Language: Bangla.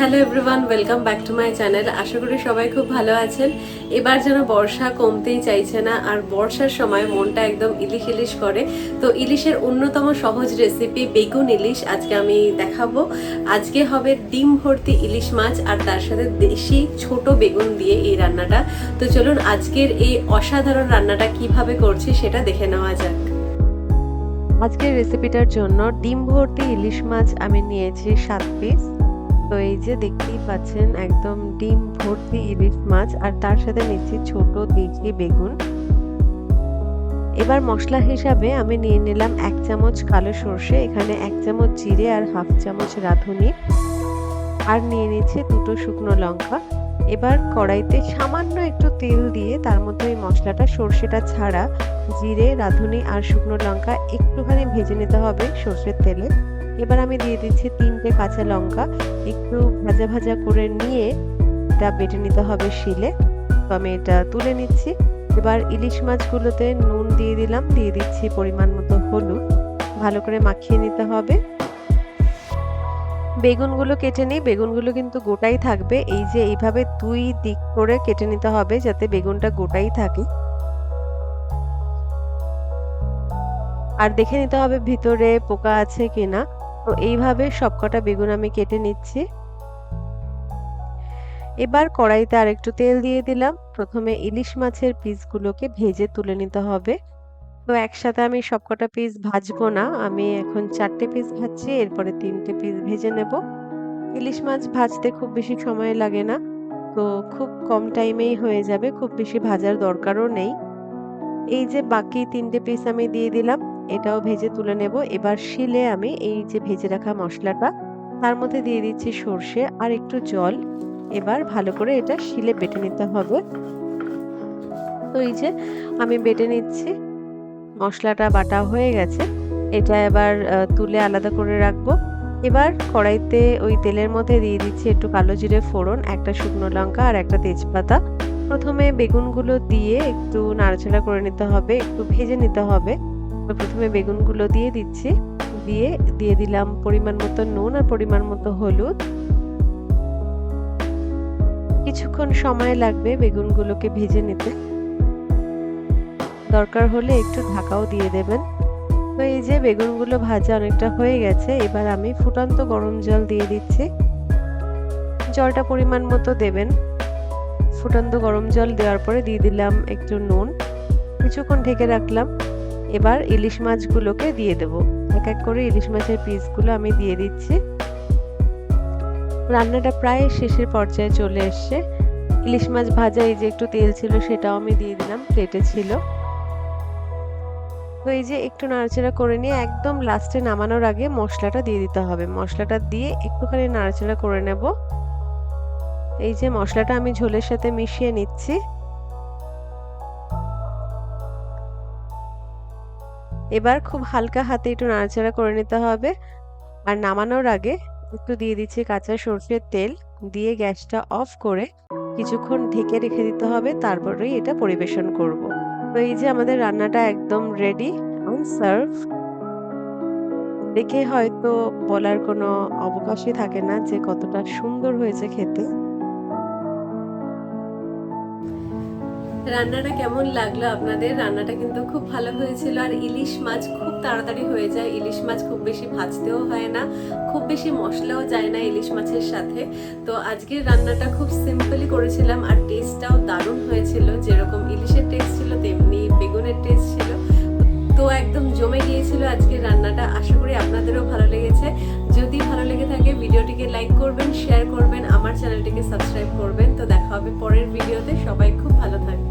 Hello everyone welcome back to my channel আশা করি সবাই খুব ভালো আছেন। এবার যেন বর্ষা কমতেই চাইছে না, আর বর্ষার সময় মনটা একদম ইলিশ ইলিশ করে। তো ইলিশের অন্যতম সহজ রেসিপি বেগুন ইলিশ আজকে আমি দেখাবো। আজকে হবে ডিম ভর্তি ইলিশ মাছ, আর তার সাথে দেশি ছোট বেগুন দিয়ে এই রান্নাটা। তো চলুন আজকের এই অসাধারণ রান্নাটা কীভাবে করছি সেটা দেখে নেওয়া যাক। আজকের রেসিপিটার জন্য ডিম ভর্তি ইলিশ মাছ আমি নিয়েছি সাত পিস তো এই যে দেখতেই পাচ্ছেন, একদম ডিম ভর্তি ইলিশ মাছ আর তার সাথে নিচ্ছি ছোট দিঘি বেগুন। এবার মশলা হিসাবে আমি নিয়ে নিলাম এক চামচ কালো সর্ষে, এখানে এক চামচ জিরে আর হাফ চামচ রাঁধুনি। আর নিয়ে নিচ্ছে দুটো শুকনো লঙ্কা। এবার কড়াইতে সামান্য একটু তেল দিয়ে তার মধ্যে ওই মশলাটা, সর্ষেটা ছাড়া জিরে, রাঁধুনি আর শুকনো লঙ্কা একটুখানি ভেজে নিতে হবে সর্ষের তেলে। এবার আমি দিয়ে দিচ্ছি তিনটে কাঁচা লঙ্কা। একটু ভাজা ভাজা করে নিয়ে এটা বেটে নিতে হবে শিলে। তো আমি এটা তুলে নিচ্ছি। এবার ইলিশ মাছগুলোতে নুন দিয়ে দিলাম। দিয়ে দিচ্ছি পরিমাণ মতো হলুদ। ভালো করে মাখিয়ে নিতে হবে। বেগুনগুলো কেটে নিই, বেগুনগুলো কিন্তু গোটাই থাকবে। এই যে এইভাবে দুই দিক করে কেটে নিতে হবে যাতে বেগুনটা গোটাই থাকে। আর দেখে নিতে হবে ভিতরে পোকা আছে কিনা। তো এইভাবে সবকটা বেগুন আমি কেটে নিচ্ছি। এবার কড়াইতে আর একটু তেল দিয়ে দিলাম। প্রথমে ইলিশ মাছের পিসগুলোকে ভেজে তুলে নিতে হবে। তো একসাথে আমি সবকটা পিস ভাজবো না। আমি এখন চারটে পিস ভাজছি, এরপরে তিনটে পিস ভেজে নেব। ইলিশ মাছ ভাজতে খুব বেশি সময় লাগে না, তো খুব কম টাইমেই হয়ে যাবে, খুব বেশি ভাজার দরকারও নেই। এই যে বাকি তিনটে পিস আমি দিয়ে দিলাম, এটাও ভেজে তুলে নেব। এবার শিলে আমি এই যে ভেজে রাখা মশলাটা, তার মধ্যে দিয়ে দিচ্ছি সর্ষে আর একটু জল। এবার ভালো করে এটা শিলে বেটে নিতে হবে। তো এই যে আমি বেটে নিচ্ছি। মশলাটা বাটা হয়ে গেছে। এটা এবার তুলে আলাদা করে রাখব। এবার কড়াইতে ওই তেলের মধ্যে দিয়ে দিচ্ছি একটু কালো জিরে ফোড়ন, একটা শুকনো লঙ্কা আর একটা তেজপাতা। প্রথমে বেগুনগুলো দিয়ে একটু নাড়াচাড়া করে নিতে হবে, একটু ভেজে নিতে হবে। প্রথমে বেগুনগুলো দিয়ে দিচ্ছি। দিয়ে দিয়ে দিলাম পরিমাণ মতো নুন আর পরিমাণ মতো হলুদ। কিছুক্ষণ সময় লাগবে বেগুনগুলোকে ভেজে নিতে। দরকার হলে একটু ঢাকাও দিয়ে দেবেন। তো এই যে বেগুনগুলো ভাজা অনেকটা হয়ে গেছে, এবার আমি ফুটন্ত গরম জল দিয়ে দিচ্ছি। জলটা পরিমাণ মতো দেবেন। ফুটন্ত গরম জল দেওয়ার পরে দিয়ে দিলাম একটু নুন। কিছুক্ষণ ঢেকে রাখলাম। এবার ইলিশ মাছগুলোকে দিয়ে দেব। এক এক করে ইলিশ মাছের পিসগুলো আমি দিয়ে দিচ্ছি। রান্নাটা প্রায় শেষের পর্যায়ে চলে এসছে। ইলিশ মাছ ভাজা এই যে একটু তেল ছিল সেটাও আমি দিয়ে দিলাম, প্লেটে ছিল। তো এই যে একটু নাড়াচাড়া করে নিয়ে একদম লাস্টে নামানোর আগে মশলাটা দিয়ে দিতে হবে। মশলাটা দিয়ে একটুখানি নাড়াচাড়া করে নেব। এই যে মশলাটা আমি ঝোলের সাথে মিশিয়ে নিচ্ছি। এবার খুব হালকা হাতে একটু নাড়াচাড়া করে নিতে হবে। আর নামানোর আগে একটু দিয়ে দিচ্ছি কাঁচা সর্ষের তেল। দিয়ে গ্যাসটা অফ করে কিছুক্ষণ ঢেকে রেখে দিতে হবে। তারপরেই এটা পরিবেশন করব। তো এই যে আমাদের রান্নাটা একদম রেডি সার্ভ দেখে হয়তো বলার কোনো অবকাশই থাকে না যে কতটা সুন্দর হয়েছে খেতে। রান্নাটা কেমন লাগল আপনাদের? রান্নাটা কিন্তু খুব ভালো হয়েছিল। আর ইলিশ মাছ খুব তাড়াতাড়ি হয়ে যায়। ইলিশ মাছ খুব বেশি ভাজতেও হয় না। খুব বেশি মশলাও যায় না ইলিশ মাছের সাথে। তো আজকের রান্নাটা খুব সিম্পলি করেছিলাম। আর টেস্টটাও দারুণ লাইক করবেন শেয়ার করবেন, আমার চ্যানেলটিকে সাবস্ক্রাইব করবেন। তো দেখা হবে পরের ভিডিওতে সবাই খুব ভালো থাকবে